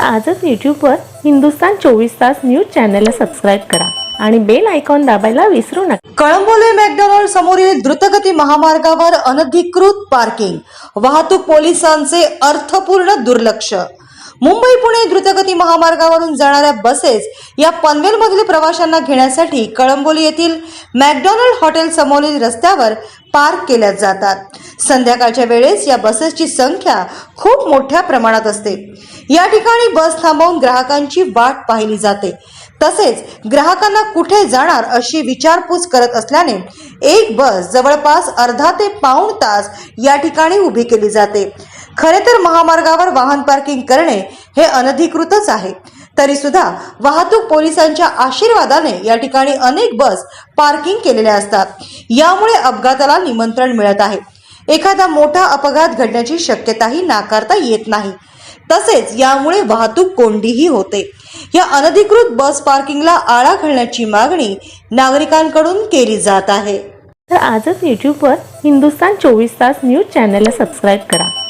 आजच यूट्यूबवर हिंदुस्तान चोवीस तास न्यूज चॅनलला सबस्क्राईब करा आणि बेल आयकॉन दाबायला विसरू नका. कळंबोले मॅकडॉनल्ड समोरील द्रुतगती महामार्गावर अनधिकृत पार्किंग वाहतूक पोलिसांचे अर्थपूर्ण दुर्लक्ष. मुंबई पुणे द्रुतगती महामार्गावरून जाणाऱ्या बसेस या पनवेलमधील प्रवाशांना घेण्यासाठी कळंबोली येथील मॅकडॉनल्ड हॉटेल समोरील रस्त्यावर पार्क केल्या जातात. संध्याकाळच्या वेळेस या बसेसची संख्या खूप मोठ्या प्रमाणात असते. या ठिकाणी बस थांबवून ग्राहकांची वाट पाहिली जाते. तसेच ग्राहकांना कुठे जाणार अशी विचारपूस करत असल्याने एक बस जवळपास अर्धा ते पाऊण तास या ठिकाणी उभी केली जाते. खरे तर महामार्गावर वाहन पार्किंग करणे हे अनधिकृतच आहे. तरी सुद्धा वाहतूक पोलिसांच्या आशीर्वादाने या ठिकाणी अनेक बस पार्किंग केलेल्या असतात. यामुळे अपघाताला निमंत्रण मिळत आहे. एखादा मोठा अपघात घडण्याची शक्यताही नाकारता येत नाही. तसेच यामुळे वाहतूक कोंडीही होते. या अनधिकृत बस पार्किंगला आळा घालण्याची मागणी नागरिकांकडून केली जात आहे. तर आजच यूट्यूबवर हिंदुस्तान चोवीस तास न्यूज चॅनलला सबस्क्राईब करा.